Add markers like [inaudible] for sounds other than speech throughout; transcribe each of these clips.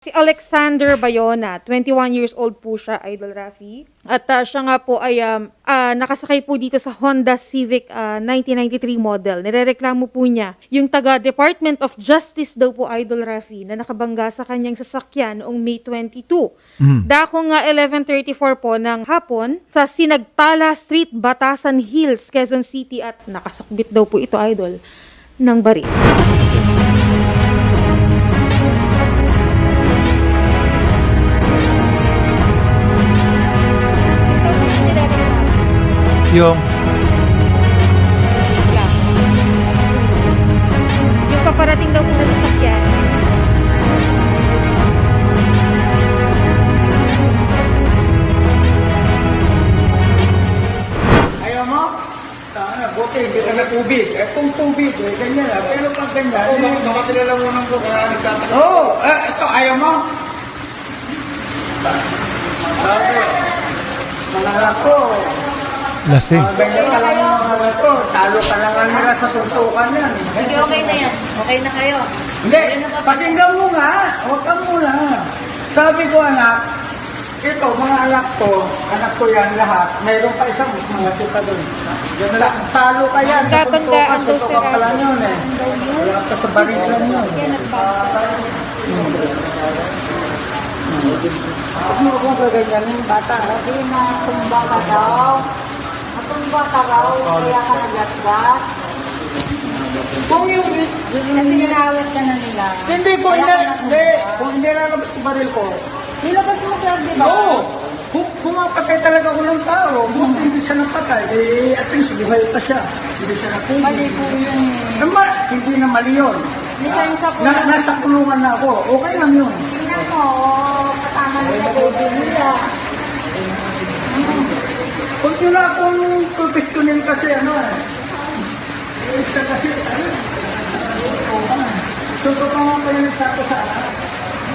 Si Alexander Bayona, 21 years old po siya, Idol Rafi. At ah, siya nga po ay um, ah, nakasakay po dito sa Honda Civic ah, 1993 model. Nirereklamo po niya yung taga Department of Justice daw po, Idol Rafi, na nakabangga sa kanyang sasakyan noong May 22. Dako nga 11.34 po ng hapon sa Sinagtala Street, Batasan Hills, Quezon City at nakasakbit daw po ito, Idol, ng baril. Yung Yung paparating daw po na sasakyan. Ayaw mo? Sana, buti, hindi ka na tubig. Eh, kung tubig, eh, ganyan lang. Pero pag ganyan, Oo, eh, nakakilala mo nang ko, kaya oh, eh, ito, ayaw mo? Sabi, Mga anak ko, lasing. mga ganyan ka lang yung mga ka lang nila sa suntukan yan. Sige, okay na yan. Okay na kayo. Hindi, pakinggan mo nga. Huwag ka muna. Sabi ko, anak, ito, mga anak ko, anak ko yan lahat, mayroon pa isang mas mga kita doon. Ta- talo ka yan sa suntukan, daw si suntukan ka lang yun eh. Wala ka sa barilan yun. Huwag mo akong gaganyanin, bata. Sabi na tumba ka daw. Ka raw, kaya ka nagasgas. Kung yung, Kasi nirawat ka na nila. hindi ko, Kaya hindi, hindi, kung hindi lalabas ko baril ko, Nilabas mo sir, di ba? Oo! Hu- Pumapatay talaga ko ng tao. Buti hindi siya napatay. Eh, at least buhay pa siya. Hindi siya napulong. Mali po yun eh. Naman, hindi na mali yun. Lisensya po. Na, nasa kulungan na ako. Okay lang yun. Tingnan mo, katama nila baby nila. Kung na akong tutustunin kasi ano eh. Eh, siya kasi, ano, Sundo ka nga pala nagsabi sa anak.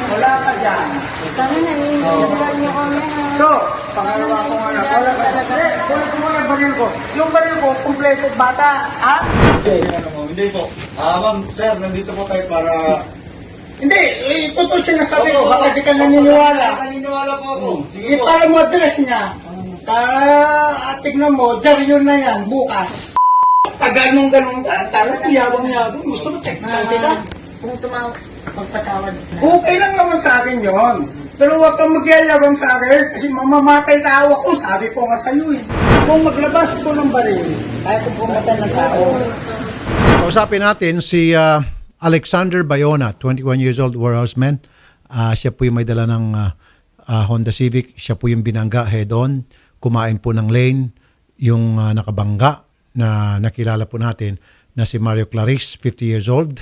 Wala ka dyan. Sana naninindigan niyo kami ha. So, pangalawa ko nga na, wala ka dyan. Eh, kunin ko muna yung baril ko. Yung baril ko, kumpleto bata. Ha? hindi, ano mo, hindi po. Ah, ma'am, sir, nandito po tayo para... Hindi, eh, totoo sinasabi ko. Baka di ka naniniwala. Naniniwala po ako. Sige Eh, po. paano mo address niya? Ta, at tignan mo, Dario na yan, bukas. Tagal nung ganun ka, talo ko yabang-yabang. Gusto mo, check na kita. Kung tumawag, magpatawad. Okay lang naman sa akin yon. Pero huwag kang magyayabang sa akin kasi mamamatay tao ako. Sabi ko nga sa'yo eh. Kung maglabas ko ng baril, kaya kung pumatay ng tao. Kausapin natin si ah, Alexander Bayona, 21 years old warehouseman. Ah, siya po yung may dala ng ah, ah, Honda Civic. Siya po yung binangga head-on. Kumain po ng lane. Yung ah, nakabangga na nakilala po natin na si Mario Clarice, 50 years old.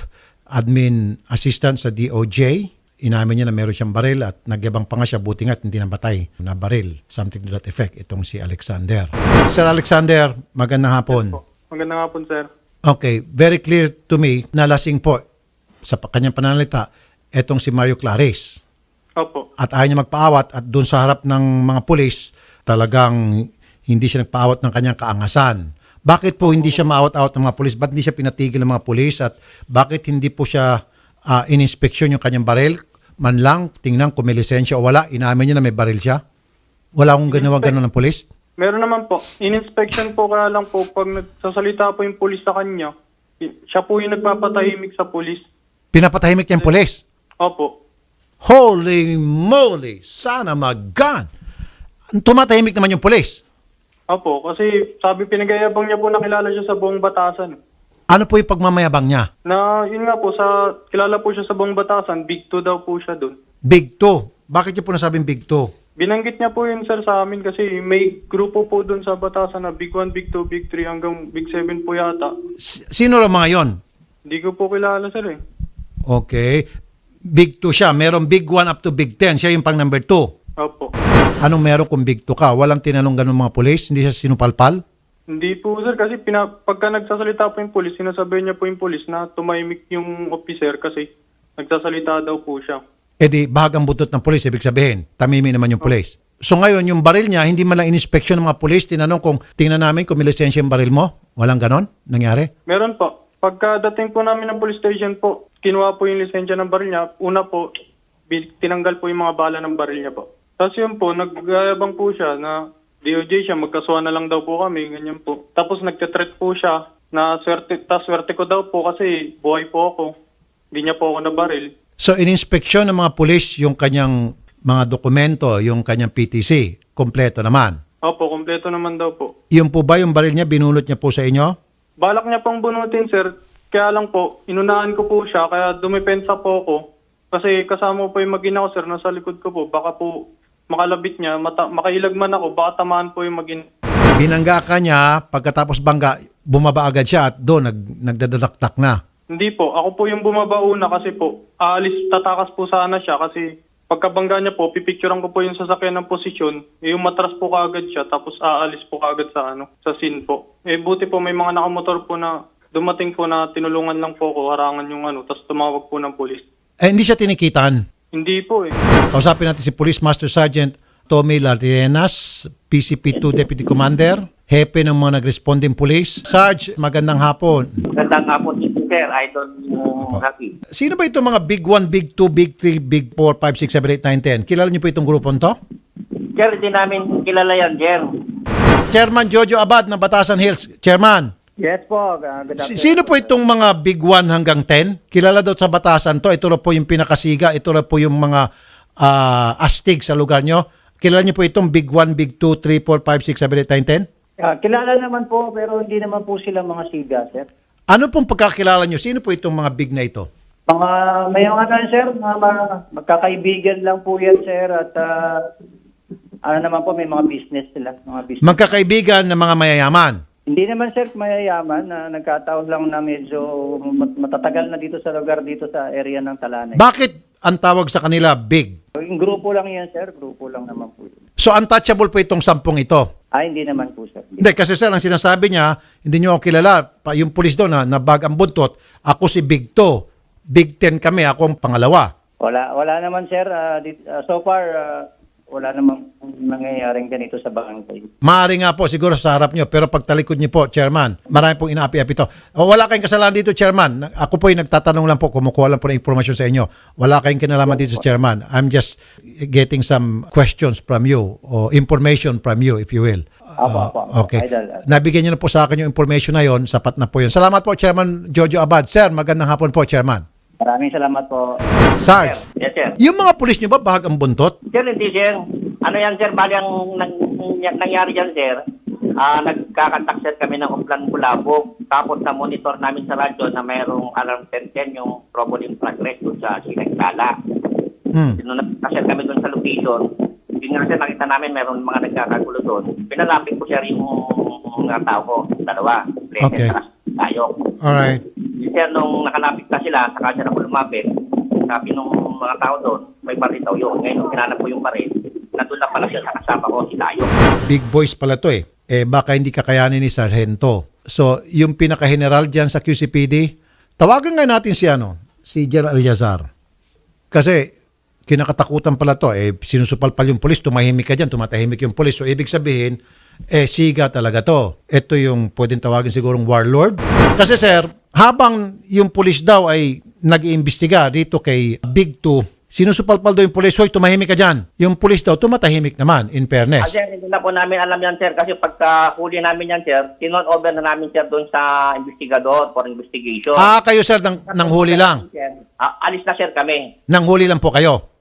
Admin assistant sa DOJ. Inamin niya na meron siyang baril at nagyabang pa nga siya, buti nga at hindi nabatay na baril. Something to that effect, itong si Alexander. Sir Alexander, magandang hapon. Magandang hapon, sir. Okay, very clear to me na lasing po sa kanyang pananalita etong si Mario Clarice. Opo. At ayaw niya magpaawat at doon sa harap ng mga pulis, talagang hindi siya nagpaawat ng kanyang kaangasan. Bakit po hindi siya maawat-awat ng mga pulis? Ba't hindi siya pinatigil ng mga pulis? At bakit hindi po siya uh, ininspeksyon yung kanyang baril? Man lang, tingnan kung may lisensya o wala. Inamin niya na may baril siya? Wala akong ganawa gano'n ng pulis? Meron naman po. In-inspection po kaya lang po pag nagsasalita po yung pulis sa kanya, siya po yung nagpapatahimik sa pulis. Pinapatahimik niya yung pulis? Opo. Holy moly! Sana mag-gun! Tumatahimik naman yung pulis. Opo. Kasi sabi pinagayabang niya po nakilala siya sa buong batasan. Ano po yung pagmamayabang niya? Na yun nga po, sa kilala po siya sa buong batasan, big two daw po siya doon. Big 2. Bakit niyo po nasabing Big 2? Binanggit niya po yun sir sa amin kasi may grupo po doon sa batasan na big 1, big 2, big 3 hanggang big 7 po yata. S- Sino lang mga yon? Hindi ko po kilala sir eh. Okay. Big 2 siya. Merong Big 1 up to Big 10. Siya yung pang number 2. Anong meron kung Big 2 ka? Walang tinanong ganun mga pulis? Hindi siya sinupalpal? Hindi po sir kasi pina, pagka nagsasalita po yung polis, sinasabi niya po yung polis na tumahimik yung officer kasi nagsasalita daw po siya. E di, bahagang butot ng pulis. Ibig sabihin, tamimi naman yung pulis. So ngayon, yung baril niya, hindi man lang inspeksyon ng mga pulis. Tinanong kung, tingnan namin kung may lisensya yung baril mo. Walang ganon? Nangyari? Meron po. Pagka dating po namin ng police station po, kinuha po yung lisensya ng baril niya. Una po, tinanggal po yung mga bala ng baril niya po. Tapos yun po, naggayabang po siya na DOJ siya, magkasuhan na lang daw po kami, ganyan po. Tapos nagtitreat po siya na swerte, ta swerte ko daw po kasi buhay po ako. Hindi niya po ako nabaril. So, ininspeksyon ng mga pulis yung kanyang mga dokumento, yung kanyang PTC, kompleto naman. Opo, kompleto naman daw po. Yung po ba yung baril niya, binulot niya po sa inyo? Balak niya pang bunutin, sir. Kaya lang po, inunahan ko po siya, kaya dumipensa po ako. Kasi kasama po yung magina ko, sir, nasa likod ko po. Baka po makalabit niya, mata- makailag man ako, baka tamaan po yung magina. Binangga ka niya, pagkatapos bangga, bumaba agad siya at doon nag, nagdadadaktak na. Hindi po, ako po yung bumabauna kasi po, aalis, tatakas po sana siya kasi pagkabangga niya po, pipicturean ko po yung sasakyan ng posisyon, eh, yung matras po kaagad siya, tapos aalis po kaagad sa ano, sa scene po. Eh, buti po may mga nakamotor po na dumating po na tinulungan lang po ako, harangan yung ano, tapos tumawag po ng polis. Eh, hindi siya tinikitan. Hindi po eh. Kausapin natin si Police Master Sergeant Tommy Larienas, PCP2 Deputy Commander, hepe ng mga nag-responding police. Sarge, magandang hapon. Magandang hapon, Sir. Idol mo, Happy. Sino ba itong mga Big 1, Big 2, Big 3, Big 4, 5, 6, 7, 8, 9, 10? Kilala niyo po itong grupong to? Sir, hindi namin kilala yan, Sir. Chairman Jojo Abad ng Batasan Hills. Chairman, Yes po, uh, good sino po itong mga Big 1 hanggang 10? Kilala daw sa Batasan to. Ito na po yung pinakasiga. Ito na po yung mga ah, astig sa lugar nyo. Kilala niyo po itong Big 1, Big 2, 3, 4, 5, 6, 7, 8, 9, 10? Ah, kilala naman po pero hindi naman po sila mga siga, sir. Ano pong pagkakilala nyo? Sino po itong mga big na ito? Mga may mga ano, sir, mga, mga magkakaibigan lang po yan, sir, at ah, ano naman po, may mga business sila, mga business. Magkakaibigan ng mga mayayaman. Hindi naman, sir, mayayaman na nagkataon lang na medyo mat- matatagal na dito sa lugar, dito sa area ng Talanay. Bakit ang tawag sa kanila big? Yung grupo lang yan, sir, grupo lang naman po yun. So untouchable po itong sampung ito. Ah, hindi naman po, sir. Hindi. Hindi, kasi sir, ang sinasabi niya, hindi niyo ako kilala. Pa, yung pulis doon na, na bag ang buntot, ako si Big 2. Big 10 kami, ako ang pangalawa. Wala, wala naman, sir. Ah, ah, so far, ah, wala namang nangyayaring ganito sa barangay. Maaari nga po siguro sa harap niyo, pero pagtalikod niyo po, Chairman, marami pong inaapi-api ito. O, wala kayong kasalanan dito, Chairman. Ako po ay nagtatanong lang po, kumukuha lang po ng informasyon sa inyo. Wala kayong kinalaman dito Chairman. I'm just getting some questions from you or information from you, if you will. Apo, apo, apo. Okay. Idol. Nabigyan niyo na po sa akin yung information na yon, sapat na po yun. Salamat po, Chairman Jojo Abad. Sir, magandang hapon po, Chairman. Maraming salamat po. Sarge, Yes, Sir. yung mga pulis niyo ba bahag ang buntot? Sir, hindi, Sir. Ano yan, Sir? Bali ang nang, nang- nangyari yan, Sir. Ah, nagkakantak, Sir, kami ng Uplan Kulabog. Tapos sa monitor namin sa radyo na mayroong alarm 1010 yung trouble in progress doon sa Sinagdala. Hmm. Nung nagka, Sir, kami doon sa location, yun nga, Sir, nakita namin mayroong mga nagkakagulo doon. Pinalapit ko, Sir, yung mga tao ko, dalawa. Okay. Tayo. Alright. Sir, nung nakalapit na sila, saka siya ako lumapit, sabi nung mga tao doon, may baril daw yun. Ngayon, nung kinanap ko yung baril, nandun na pala siya sa kasama ko, si Tayo. Big boys pala to eh. Eh baka hindi kakayanin ni Sargento. So, yung pinaka-general dyan sa QCPD, tawagan nga natin si ano, si General Yazar. Kasi kinakatakutan pala to, eh sinusupalpal yung pulis, tumahimik ka dyan, tumatahimik yung pulis. So, ibig sabihin, eh siga talaga to. Ito yung pwedeng tawagin sigurong warlord. Kasi sir, habang yung pulis daw ay nag-iimbestiga dito kay Big 2, sinusupalpal daw yung pulis, hoy, tumahimik ka dyan. Yung pulis daw, tumatahimik naman, in fairness. Ah, sir, hindi na po namin alam yan, sir, kasi pagka huli namin yan, sir, tinon over na namin, sir, doon sa investigador for investigation. Ah, kayo sir, nang, nang huli lang. Sir, ah, alis na, sir, kami. Nang huli lang po kayo.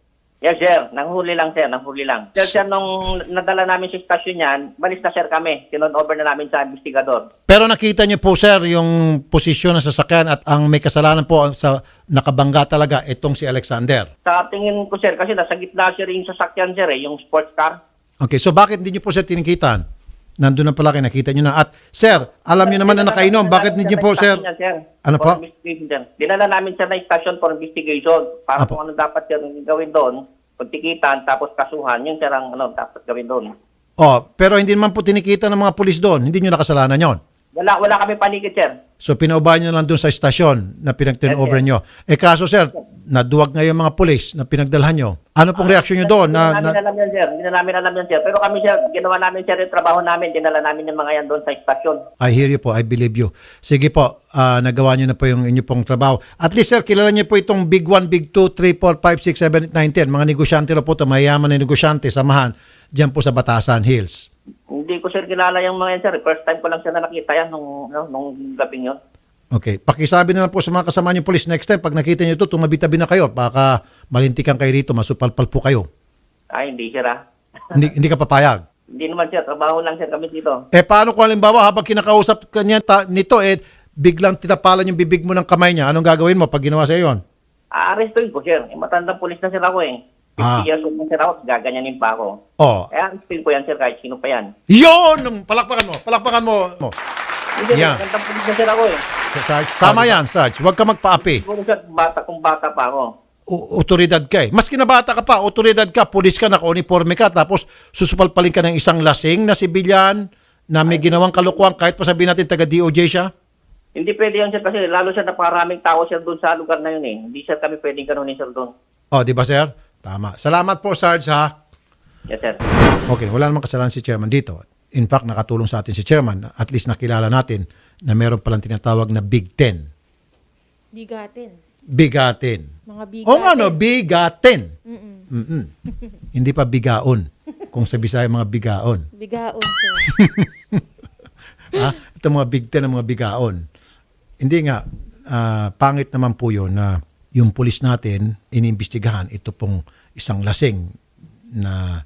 Yes, sir. Nanghuli lang, sir. Nanghuli lang. Sir, sir, nung nadala namin sa stasyon yan, balis na, sir, kami. Tinon over na namin sa investigador. Pero nakita niyo po sir yung posisyon ng sasakyan at ang may kasalanan po sa nakabangga talaga itong si Alexander. Sa tingin ko, sir, kasi nasa gitna, sir, yung sasakyan, sir, eh, yung sports car. Okay, so bakit hindi niyo po sir tinikitan? Nandun na pala nakita niyo na. At sir, alam niyo naman na nakainom. Bakit hindi niyo po sir? Ano po? Dinala namin sir na station for investigation para Apo. kung ano dapat sir gawin doon, pagtikitan, tapos kasuhan, yun sir ang ano, dapat gawin doon. Oh, pero hindi naman po tinikita ng mga pulis doon. Hindi niyo nakasalanan yon. Wala, wala kami panikit, sir. So pinaubahan nyo lang doon sa estasyon na pinag-turnover nyo. Eh kaso sir, naduwag ngayon mga pulis na pinagdalhan nyo. Ano pong reaksyon nyo doon? Hindi Na, na namin na, alam yan, sir. Hindi na namin alam yan, sir. Pero kami, sir, ginawa namin, sir, yung trabaho namin. Dinala namin yung mga yan doon sa istasyon. I hear you po, I believe you. Sige po, ah, nagawa nyo na po yung inyo pong trabaho. At least sir, kilala nyo po itong Big 1, Big 2, 3, 4, 5, 6, 7, 8, 9, 10. Mga negosyante na po ito, mayayaman na negosyante, samahan, dyan po sa Batasan Hills. Hindi ko, sir, kilala yung mga yan, sir. First time ko lang siya na nakita yan nung, no, nung gabing yun. Okay. Pakisabi na lang po sa mga kasama niyo police next time, pag nakita niyo ito, tumabi-tabi na kayo. Baka malintikan kayo rito, masupalpal po kayo. Ay, hindi, sir, ah. hindi, hindi ka papayag. [laughs] Hindi naman, sir. Trabaho lang, sir, kami dito. Eh paano kung halimbawa habang kinakausap ka niya ta- nito, eh biglang tinapalan yung bibig mo ng kamay niya, anong gagawin mo pag ginawa sa yon? Aarestuin ko, sir. Eh, matandang pulis na, sir, ako, eh. 50 Ah. years old na, sir, ako. Gaganyanin pa ako. Oh. Eh, aarestuin ko yan, sir, kahit sino pa yan. Yon! Palakpakan mo, palakpakan mo. mo. Hindi, Yeah. yeah. matandang pulis na, sir, ako, eh. Sarge, tama yan, Sarge. Huwag ka magpaapi. Siguro, sir, bata kung bata pa ako. O- otoridad ka eh. Maski na bata ka pa, otoridad ka, pulis ka, naka-uniforme ka, tapos susupalpalin ka ng isang lasing na sibilyan na may ginawang kalukuhan kahit pa sabihin natin taga-DOJ siya. Hindi pwede yan, sir, kasi lalo siya naparaming tao, sir, doon sa lugar na yun, eh. Hindi, sir, kami pwedeng ganunin, sir, doon. O, di ba, sir? Tama. Salamat po, Sarge, ha? Yes, sir. Okay, wala namang kasalanan si chairman dito. In fact, nakatulong sa atin si chairman. At least nakilala natin na meron palang tinatawag na Big Ten. Bigatin. Bigatin. Mga bigatin. O nga no, bigatin. Mm-mm. Hindi pa bigaon. Kung sa Bisaya, mga bigaon. Bigaon, sir. ha? [laughs] Ito mga Big Ten ang mga bigaon. Hindi nga, ah, pangit naman po yun na yung pulis natin, iniimbestigahan, ito pong isang lasing na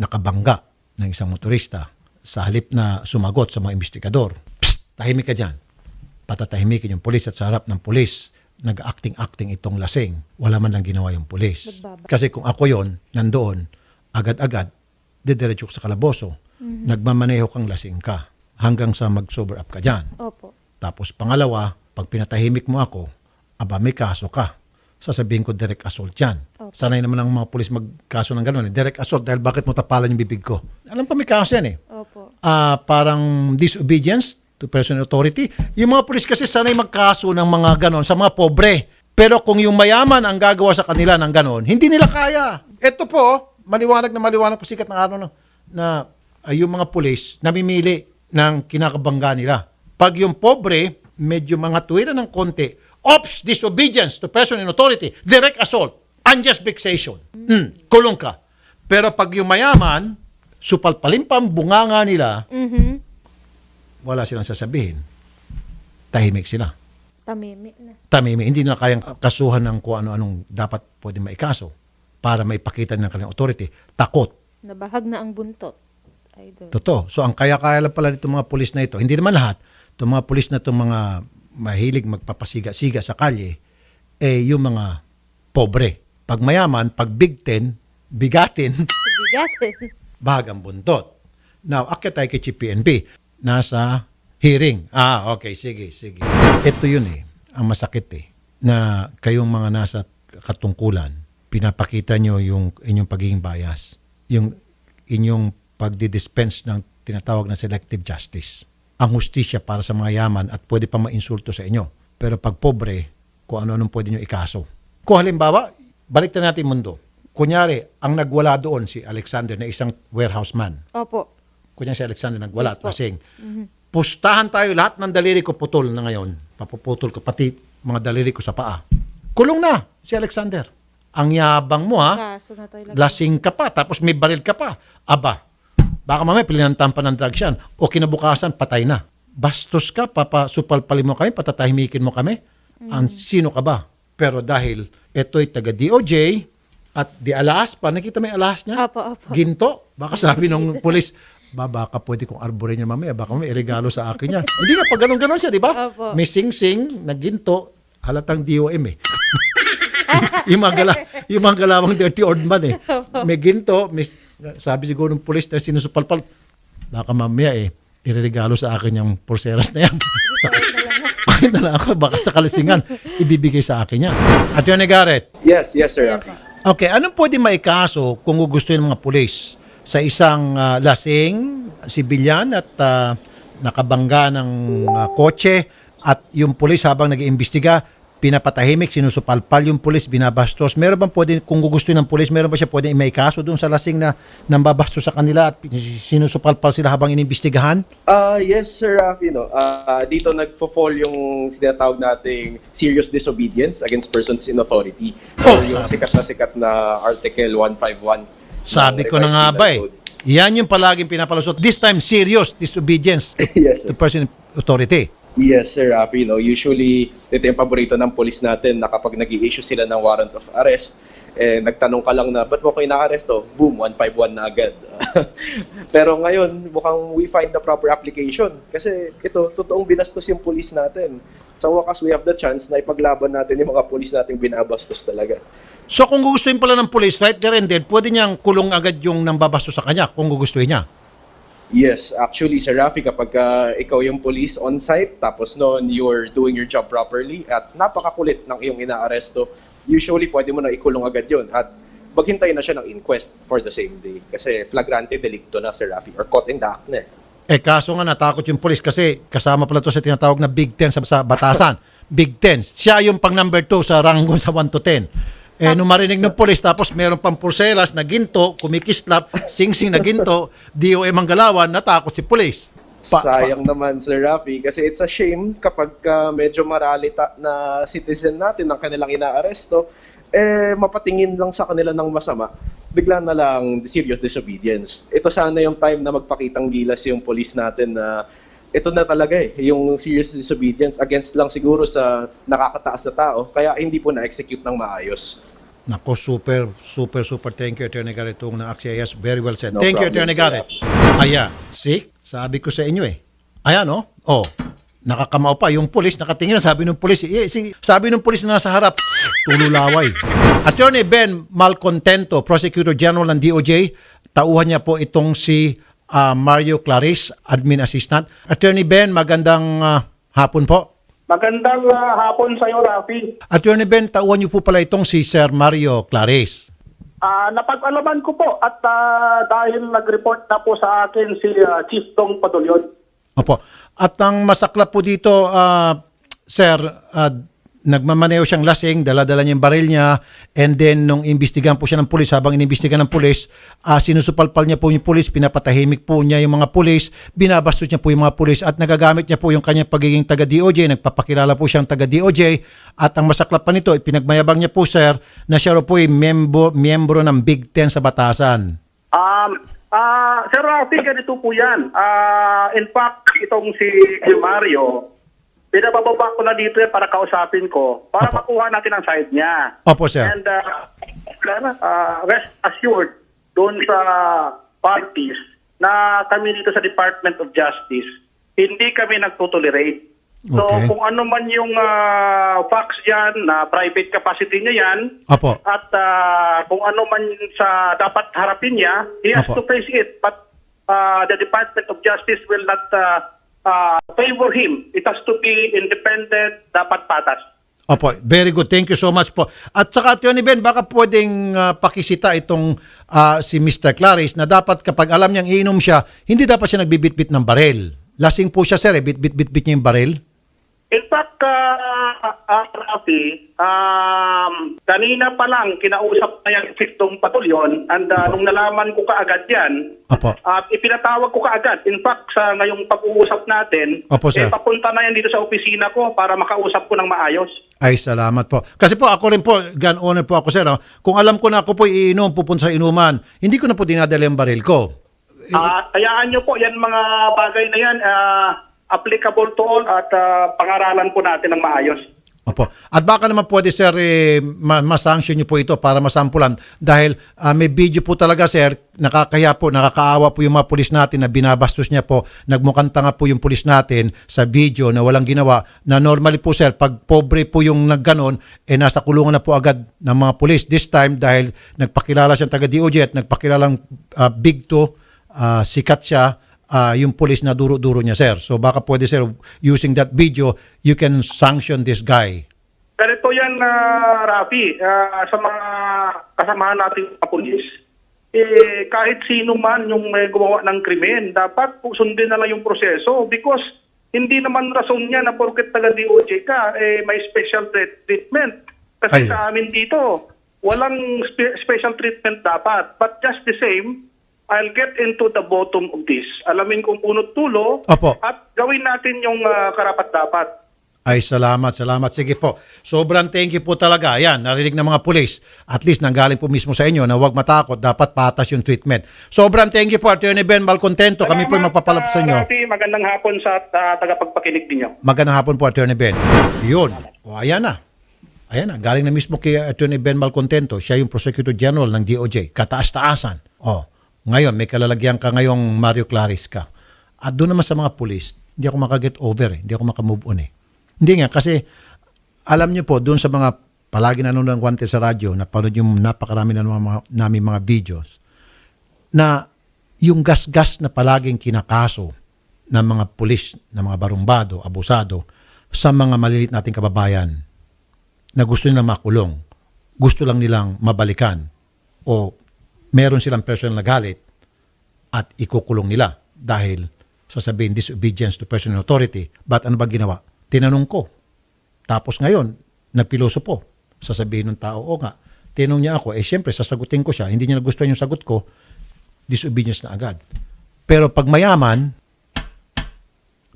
nakabangga ng isang motorista sa halip na sumagot sa mga investigador. Psst, tahimik ka dyan. Patatahimikin yung pulis at sa harap ng pulis, nag-acting-acting itong lasing. Wala man lang ginawa yung pulis. Nagbaba- Kasi kung ako yon nandoon, agad-agad, didiretso ko sa kalaboso. Nagmamaneho kang lasing ka hanggang sa mag-sober up ka dyan. Opo. Tapos pangalawa, pag pinatahimik mo ako, aba may kaso ka. Sasabihin ko direct assault yan. Sanay naman ang mga pulis magkaso ng gano'n. eh. Direct assault dahil bakit mo tapalan yung bibig ko? Alam ko may kaso yan eh. Ah, parang disobedience to personal authority. Yung mga pulis kasi sanay magkaso ng mga ganon sa mga pobre. Pero kung yung mayaman ang gagawa sa kanila ng ganon, hindi nila kaya. Ito po, maliwanag na maliwanag po sikat ng araw no, na ay yung mga pulis namimili ng kinakabangga nila. Pag yung pobre, medyo mga tuwiran ng konti, ops, disobedience to person in authority, direct assault, unjust vexation. Mm, kulong ka. Pero pag yung mayaman, supalpalin pa ang bunganga nila, wala silang sasabihin. Tahimik sila. Tamimi na. Tamimi, hindi nila kayang kasuhan ng kung ano-anong dapat pwede maikaso para maipakita ng kanilang authority. Takot. Nabahag na ang buntot. Idol. Totoo. So ang kaya-kaya lang pala nitong mga pulis na ito, hindi naman lahat, itong mga pulis na itong mga mahilig magpapasiga-siga sa kalye, eh yung mga pobre. Pag mayaman, pag big ten, bigatin, [laughs] Bigatin. Bahag ang buntot. Now, akyat tayo kay PNP. Nasa hearing. Ah, okay. Sige, sige. Ito yun eh. Ang masakit eh. Na kayong mga nasa katungkulan, pinapakita nyo yung inyong pagiging bias. Yung inyong pagdidispense ng tinatawag na selective justice. Ang hustisya para sa mga yaman at pwede pa mainsulto sa inyo. Pero pag pobre, kung ano-anong pwede nyo ikaso. Kung halimbawa, balik na natin mundo. Kunyari, ang nagwala doon si Alexander na isang warehouse man. Opo. Kunya si Alexander nagwala at lasing. Pustahan tayo lahat ng daliri ko putol na ngayon. Papuputol ko pati mga daliri ko sa paa. Kulong na si Alexander. Ang yabang mo ha. Kaso na tayo Lasing ka pa tapos may baril ka pa. Aba, baka mamaya pilinantan pa ng drugs yan. O kinabukasan, patay na. Bastos ka, papasupalpalin mo kami, patatahimikin mo kami. Ang sino ka ba? Pero dahil ito'y taga DOJ at di alas pa, nakita mo yung alas niya? Apo, apo. Ginto. Baka sabi ng [laughs] pulis, ba, baka pwede kong arborin niya mamaya. Baka may regalo sa akin yan. [laughs] Hindi nga, pag ganun-ganun siya, di ba? Opo. May sing-sing na ginto, halatang DOM eh. [laughs] yung mga gala, yung mga galawang dirty old man eh. May ginto, may, sabi siguro ng pulis na sinusupalpal, baka mamaya eh, ireregalo sa akin yung pulseras na yan. sa, na lang ako, baka sa kalasingan, ibibigay sa akin yan. At yun Garrett, Yes, yes, sir. Rafi. Okay, anong pwede maikaso kung gusto ng mga pulis sa isang ah, lasing, sibilyan at ah, nakabangga ng ah, kotse at yung pulis habang nag-iimbestiga, pinapatahimik, sinusupalpal yung pulis, binabastos. Meron bang pwede, kung gusto ng pulis, meron ba siya pwede may kaso doon sa lasing na nambabastos sa kanila at sinusupalpal sila habang inimbestigahan? Ah, yes, Sir Rafi, no. Ah, dito nagfo-fall yung sinatawag nating serious disobedience against persons in authority. Oh, Or yung sikat na sikat na Article 151. Sabi ko na nga ba eh. Code. Yan yung palaging pinapalusot. This time, serious disobedience [laughs] yes, to person authority. Yes, Sir Rafi, no. Usually, ito yung paborito ng police natin na kapag nag issue sila ng warrant of arrest, eh, nagtanong ka lang na, ba't mo ko inaaresto? Boom, 151 na agad. [laughs] Pero ngayon, mukhang we find the proper application. Kasi ito, totoong binastos yung police natin. Sa wakas, we have the chance na ipaglaban natin yung mga police nating binabastos talaga. So kung gugustuhin pala ng police right there and then, pwede niyang kulong agad yung nambabastos sa kanya kung gugustuhin niya. Yes, actually, Sir Rafi, kapag ah, ikaw yung police on-site, tapos noon you're doing your job properly, at napakakulit ng iyong inaaresto, usually pwede mo na ikulong agad yun. At maghintay na siya ng inquest for the same day. Kasi flagrante delicto na, Sir Rafi, or caught in the act eh. Eh kaso nga natakot yung police kasi kasama pala to sa tinatawag na Big Ten sa, sa batasan. Big Ten. Siya yung pang number 2 sa ranggo sa 1 to 10. Eh, nung marinig ng police, tapos meron pang purselas na ginto, kumikislap, sing-sing na ginto, DOM ang galawan, natakot si police. Pa- pa- Sayang naman, Sir Rafi, kasi it's a shame kapag ka medyo maralita na citizen natin ang kanilang inaaresto, eh mapatingin lang sa kanila ng masama, bigla na lang serious disobedience. Ito sana yung time na magpakitang gilas yung police natin na ito na talaga eh, yung serious disobedience against lang siguro sa nakakataas na tao, kaya hindi po na-execute ng maayos. Nako, super, super, super. Thank you, Attorney Garrett. Itong na Axia Yes, very well said. No Thank you, Attorney. Garrett. Ayan, see? Sabi ko sa inyo eh. Ayan, oh. Oh, nakakamaw pa. Yung pulis, nakatingin na sabi ng pulis. Eh, si- sabi ng pulis na nasa harap, tululaway. Attorney Ben Malcontento, Prosecutor General ng DOJ, tauhan niya po itong si ah, Mario Clarice, Admin Assistant. Attorney Ben, magandang ah, hapon po. Magandang ah, hapon sa iyo, Rafi. Attorney Ben, tauhan niyo po pala itong si Sir Mario Clarice. Ah, napag-alaman ko po at ah, dahil nag-report na po sa akin si ah, Chief Dong Padulyon. Opo. At ang masaklap po dito, ah, sir, ah, nagmamaneo siyang lasing, dala-dala niya yung baril niya, and then nung imbestigahan po siya ng pulis, habang inimbestigahan ng pulis, ah, sinusupalpal niya po yung pulis, pinapatahimik po niya yung mga pulis, binabastos niya po yung mga pulis, at nagagamit niya po yung kanyang pagiging taga-DOJ, nagpapakilala po siyang taga-DOJ, at ang masaklap pa nito, ipinagmayabang niya po, sir, na siya po ay membo, miyembro ng Big Ten sa batasan. Um, ah, Sir Rafi, ganito po yan. Ah, in fact, itong si Mario, pinabababa ko na dito yan para kausapin ko, para Opo. makuha natin ang side niya. Opo, sir. And uh, uh, rest assured doon sa parties na kami dito sa Department of Justice, hindi kami nagtutolerate. So Okay. kung ano man yung uh, facts yan, na private capacity niya yan, Opo. at uh, kung ano man sa dapat harapin niya, he has Opo. to face it. But uh, the Department of Justice will not uh, uh, favor him. It has to be independent, dapat patas. Opo, very good. Thank you so much po. At saka, Tony Ben, baka pwedeng ah, pakisita itong ah, si Mr. Clarice na dapat kapag alam niyang iinom siya, hindi dapat siya nagbibitbit ng baril. Lasing po siya, sir, eh. Bit-bit-bit niya yung baril. In fact, uh, uh, Rafi, um, kanina pa lang kinausap na yung Sixtong Patulyon and uh, nung nalaman ko kaagad yan, Opo. at ipinatawag ko kaagad. In fact, sa ngayong pag-uusap natin, sir. eh, papunta na yan dito sa opisina ko para makausap ko ng maayos. Ay, salamat po. Kasi po, ako rin po, gun owner po ako, sir. ah. Kung alam ko na ako po iinom, pupunta sa inuman, hindi ko na po dinadala yung baril ko. Ah, hayaan nyo po, yan mga bagay na yan, ah, applicable all at ah, pangaralan po natin ng maayos. Opo. At baka naman pwede sir eh, ma- masanction niyo po ito para masampulan dahil ah, may video po talaga sir nakakaya po nakakaawa po yung mga pulis natin na binabastos niya po nagmukhang tanga po yung pulis natin sa video na walang ginawa na normally po sir pag pobre po yung nagganon eh nasa kulungan na po agad ng mga pulis this time dahil nagpakilala siyang taga DOJ at nagpakilalang ah, big to ah, sikat siya ah, yung police na duro-duro niya, sir. So baka pwede, sir, using that video, you can sanction this guy. Ganito yan, uh, Rafi, ah, sa mga kasamahan nating mga pulis, eh, kahit sino man yung may gumawa ng krimen, dapat sundin na lang yung proseso because hindi naman rason niya na porket taga DOJ ka, eh, may special treat- treatment. Kasi Ay. sa amin dito, walang spe- special treatment dapat. But just the same, I'll get into the bottom of this. Alamin kung punot tulo Opo. at gawin natin yung ah, karapat-dapat. Ay, salamat, salamat. Sige po. Sobrang thank you po talaga. Ayan, narinig ng mga pulis. At least nanggaling po mismo sa inyo na huwag matakot. Dapat patas yung treatment. Sobrang thank you po, Attorney Ben Malcontento. Kami po magpapalap sa ah, inyo. Rafi. magandang hapon sa ah, tagapagpakinig ninyo. Magandang hapon po, Attorney Ben. Yun. O, ayan na. Ayan na. Galing na mismo kay Attorney Ben Malcontento. Siya yung Prosecutor General ng DOJ. Kataas-taasan. O, ngayon, may kalalagyan ka ngayong Mario Claris ka. At doon naman sa mga pulis, hindi ako makaget over eh. Hindi ako makamove on eh. Hindi nga, kasi alam niyo po, doon sa mga palagi nanonood ng Wanted sa radyo, napanood yung napakarami na mga, namin mga videos, na yung gas-gas na palaging kinakaso ng mga pulis, ng mga barumbado, abusado, sa mga malilit nating kababayan na gusto nilang makulong, gusto lang nilang mabalikan, o meron silang personal na galit at ikukulong nila dahil sasabihin disobedience to personal authority. But ano ba ginawa? Tinanong ko. Tapos ngayon, nagpiloso po. Sasabihin ng tao, o nga, tinanong niya ako, eh siyempre sasagutin ko siya. Hindi niya nagustuhan yung sagot ko, disobedience na agad. Pero pag mayaman,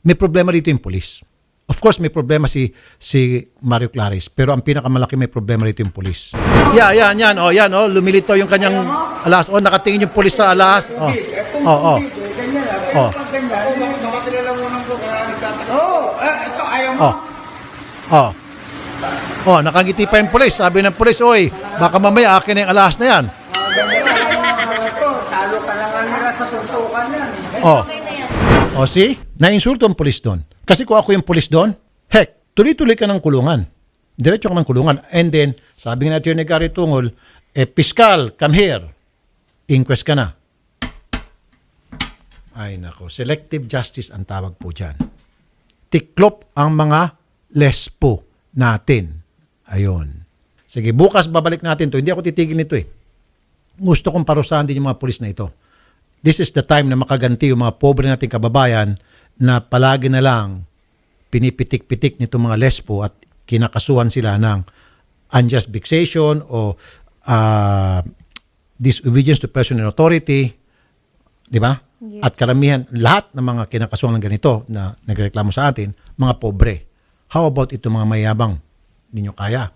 may problema dito yung pulis. Of course, may problema si si Mario Claris, pero ang pinakamalaki may problema dito yung pulis. Yeah, yan, yan. Oh, yan, oh, lumilito yung kanyang alas. Oh, nakatingin yung pulis sa alas. Oh. Oh, oh. Oh. Oh. Oh. Oh, nakangiti pa yung pulis. Sabi ng pulis, oy, baka mamaya akin na yung alas na yan. Oh. O see? Nainsulto ang pulis doon. Kasi kung ako yung pulis doon, heck, tuloy-tuloy ka ng kulungan. Diretso ka ng kulungan. And then, sabi nga natin ni Gary Tungol, eh, Piskal, come here. Inquest ka na. Ay nako, selective justice ang tawag po dyan. Tiklop ang mga lespo natin. Ayun. Sige, bukas babalik natin to. Hindi ako titigil nito eh. Gusto kong parusahan din yung mga pulis na ito this is the time na makaganti yung mga pobre nating kababayan na palagi na lang pinipitik-pitik nito mga lespo at kinakasuhan sila ng unjust vexation o uh, disobedience to personal authority. Di ba? At karamihan, lahat ng mga kinakasuhan ng ganito na nagreklamo sa atin, mga pobre. How about ito mga mayabang? Hindi nyo kaya.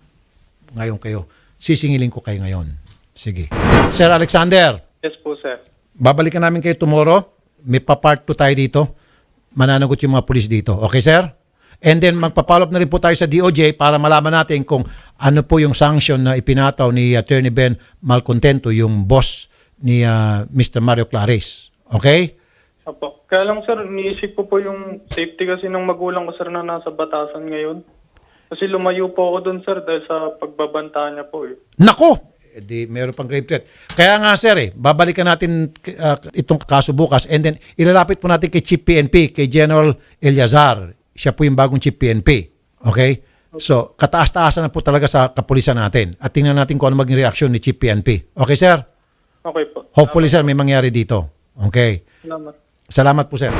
Ngayon kayo. Sisingilin ko kayo ngayon. Sige. Sir Alexander, Yes po, sir. Babalikan namin kayo tomorrow. May pa-part 2 tayo dito. Mananagot yung mga pulis dito. Okay, sir? And then magpa-follow up na rin po tayo sa DOJ para malaman natin kung ano po yung sanction na ipinataw ni Attorney Ben Malcontento, yung boss ni ah, Mr. Mario Claris. Okay? Opo. Kaya lang, sir, iniisip ko po yung safety kasi ng magulang ko, sir, na nasa batasan ngayon. Kasi lumayo po ako doon, sir, dahil sa pagbabanta niya po, eh. Nako! Di meron pang grave threat. Kaya nga sir eh, babalikan natin ah, itong kaso bukas and then ilalapit po natin kay Chief PNP, kay General Eliazar. Siya po yung bagong Chief PNP. Okay? So, kataas-taasan na po talaga sa kapulisan natin. At tingnan natin kung ano maging reaksyon ni Chief PNP. Okay sir? Okay po. Hopefully sir, may mangyari dito. Okay? Salamat. Salamat po sir.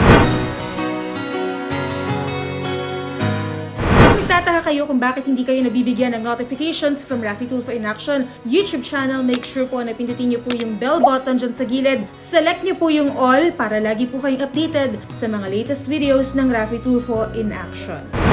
Kayo kung bakit hindi kayo nabibigyan ng notifications from Rafi Tulfo in Action YouTube channel, make sure po na pindutin niyo po yung bell button dyan sa gilid. Select niyo po yung all para lagi po kayong updated sa mga latest videos ng Rafi Tulfo in Action.